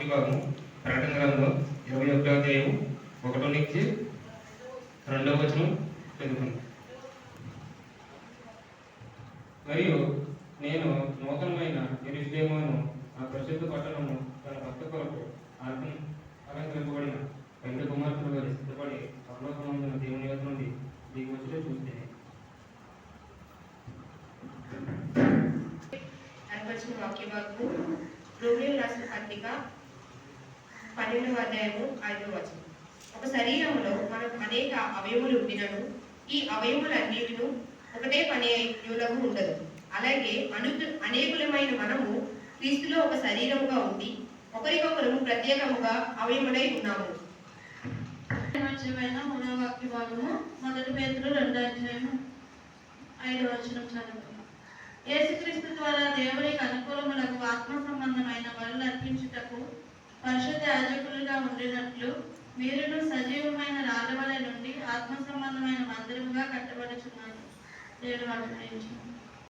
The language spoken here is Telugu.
మొదటి భాగం ప్రకటన గ్రంథం ఇరవై ఒకటో అధ్యాయం ఒకటో నుంచి రెండవ వచనం చదువుకుందాం. మరియు నేను నూతనమైన ఎరుషలేమును ఆ ప్రసిద్ధ పట్టణము తన భక్త కొరకు అర్థం అలంకరింపబడిన రెండు కుమార్తెలు వారి సిద్ధపడి పరలోకమందున దేవుని యొక్క నుండి దిగి వచ్చే చూస్తే. వాక్య భాగము రోమియోలు రాసిన పత్రిక పన్నెండవ అధ్యాయము ఐదవ వచనం. ఒక శరీరంలో మనకు అనేక అవయములు ఉండినను ఈ అవయములన్నిటిను ఒకటే పని యులము ఉండదు. అలాగే అను అనేకులమైన మనము క్రీస్తులో ఒక శరీరముగా ఉండి ఒకరికొకరు ప్రత్యేకముగా అవయములై ఉన్నాము. మధ్యమైన మూడవ వాక్య భాగము మొదటి పేతులు రెండో అధ్యాయము ఐదవ వచనం చదువు యేసుక్రీస్తు ద్వారా దేవునికి యాజకులుగా ఉండినట్లు మీరును సజీవమైన రాళ్ళవల నుండి ఆత్మ సంబంధమైన మందిరంగా కట్టబడుచున్నాను. ఏడు